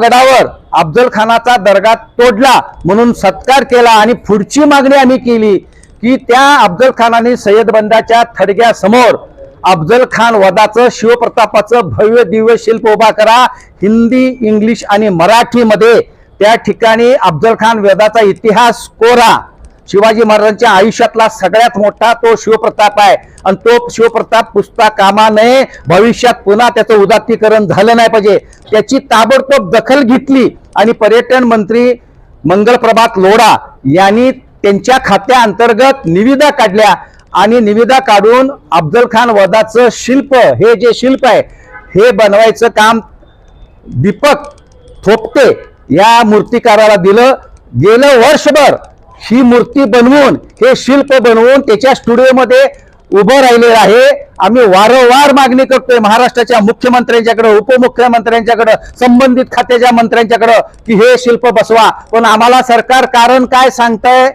प्रतापगडावर अफजल खानाचा दर्गा तोडला म्हणून सत्कार केला आणि पुढची मागणी आम्ही केली की त्या अफजल खानाने सय्यद बंदाच्या थडग्यासमोर अफजल खान वदाचं शिवप्रतापाचं भव्य दिव्य शिल्प उभा करा. हिंदी इंग्लिश आणि मराठीमध्ये त्या ठिकाणी अफजल खान वेदाचा इतिहास कोरा. शिवाजी महाराजांच्या आयुष्यातला सगळ्यात मोठा तो शिवप्रताप आहे. आणि तो शिवप्रताप पुसता कामा नये भविष्यात पुन्हा त्याचं उदात्तीकरण झालं नाही पाहिजे. त्याची ताबडतोब दखल घेतली आणि पर्यटन मंत्री मंगलप्रभात लोढा यांनी त्यांच्या खात्याअंतर्गत निविदा काढल्या. आणि निविदा काढून अफजल खान वधाचं शिल्प हे जे शिल्प आहे हे बनवायचं काम दीपक थोपटे या मूर्तिकाराला दिलं. गेलं वर्षभर ही मूर्ती बनवून हे शिल्प बनवून त्याच्या स्टुडिओमध्ये उभं राहिलेलं आहे. आम्ही वारंवार मागणी करतोय महाराष्ट्राच्या मुख्यमंत्र्यांच्याकडे उपमुख्यमंत्र्यांच्याकडे संबंधित खात्याच्या मंत्र्यांच्याकडे की हे शिल्प बसवा. पण आम्हाला सरकार कारण काय सांगतंय?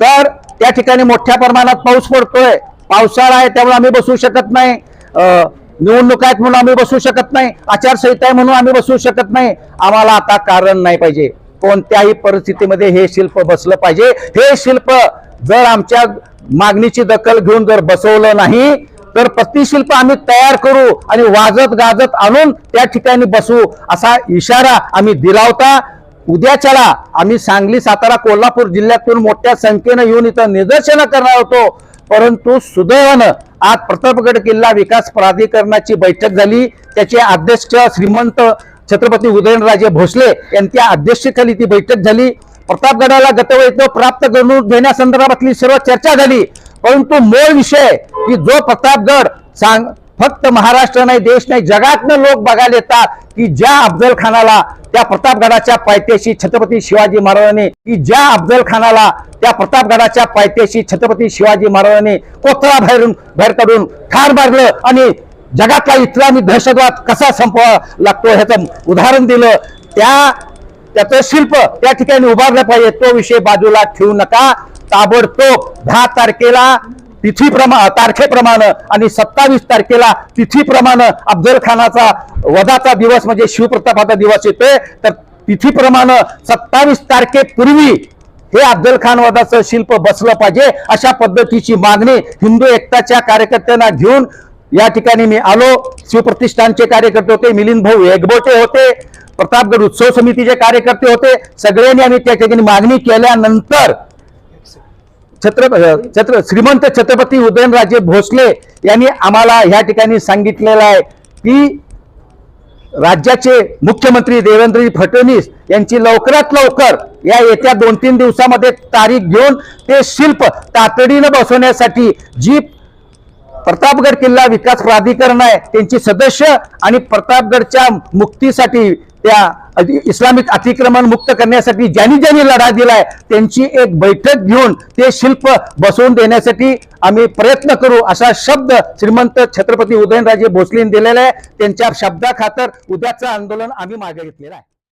तर त्या ठिकाणी मोठ्या प्रमाणात पाऊस पडतोय. पावसाळा आहे त्यामुळे आम्ही बसू शकत नाही. अं, निवडणूक आहेत म्हणून आम्ही बसू शकत नाही. आचारसंहिता आहे म्हणून आम्ही बसू शकत नाही. आम्हाला आता कारण नाही पाहिजे. कोणत्याही परिस्थितीमध्ये हे शिल्प बसलं पाहिजे. हे शिल्प जर आमच्या मागणीची दखल घेऊन जर बसवलं नाही तर प्रतिशिल्प आम्ही तयार करू आणि वाजत गाजत आणून त्या ठिकाणी बसू असा इशारा आम्ही दिला होता. उद्याच्याला आम्ही सांगली सातारा कोल्हापूर जिल्ह्यातून मोठ्या संख्येनं येऊन इथं निदर्शनं करणार होतो. परंतु सुदैवानं आज प्रतापगड किल्ला विकास प्राधिकरणाची बैठक झाली. त्याचे अध्यक्ष श्रीमंत छत्रपती उदयनराजे भोसले यांच्या अध्यक्षतेखाली ती बैठक झाली. प्रतापगडाला गतवैध प्राप्त करून घेण्यासंदर्भातली सर्व चर्चा झाली. परंतु मूळ विषय की जो प्रतापगड सांग फक्त महाराष्ट्र नाही देश नाही जगातनं लोक बघायला येतात की ज्या अफजल खानाला त्या प्रतापगडाच्या पायथ्याशी छत्रपती शिवाजी महाराजांनी की ज्या अफजल खानाला त्या प्रतापगडाच्या पायथ्याशी छत्रपती शिवाजी महाराजांनी कोथळा बाहेरून बाहेर काढून ठार मारलं आणि जगातला इस्लामी दहशतवाद कसा संपवा लागतो ह्याचं उदाहरण दिलं. त्या त्याचं शिल्प त्या ठिकाणी उभारलं पाहिजे. तो विषय बाजूला ठेवू नका. ताबडतोब दहा तारखेला तिथीप्रमा तारखेप्रमाणे आणि सत्तावीस तारखेला तिथीप्रमाणे अफजल खानाचा वधाचा दिवस म्हणजे शिवप्रतापाचा दिवस येतोय. तर तिथीप्रमाणे सत्तावीस तारखेपूर्वी हे अफजल खान वधाचं शिल्प बसलं पाहिजे अशा पद्धतीची मागणी हिंदू एकताच्या कार्यकर्त्यांना घेऊन या ठिकाणी मी आलो शिवप्रतिष्ठानचे कार्यकर्ते होते मिलिंद भाऊ एकबोटे होते प्रतापगड उत्सव समितीचे कार्यकर्ते होते सगळ्यांनी आम्ही त्या ठिकाणी मागणी केल्यानंतर छत्र छत्र श्रीमंत छत्रपती उदयनराजे भोसले यांनी आम्हाला ह्या ठिकाणी सांगितलेलं आहे की राज्याचे मुख्यमंत्री देवेंद्रजी फडणवीस यांची लवकरात लवकर या येत्या दोन तीन दिवसामध्ये तारीख घेऊन ते शिल्प तातडीनं बसवण्यासाठी जी प्रतापगड किल्ला विकास प्राधिकरण आहे. त्यांची सदस्य आणि प्रतापगडच्या मुक्तीसाठी त्या इस्लामिक अतिक्रमण मुक्त करण्यासाठी ज्यांनी ज्यांनी लढा दिलाय त्यांची एक बैठक घेऊन ते शिल्प बसवून देण्यासाठी आम्ही प्रयत्न करू असा शब्द श्रीमंत छत्रपती उदयनराजे भोसलेने दिलेला आहे. त्यांच्या शब्दाखातर उद्याचं आंदोलन आम्ही मागे घेतलेलं आहे.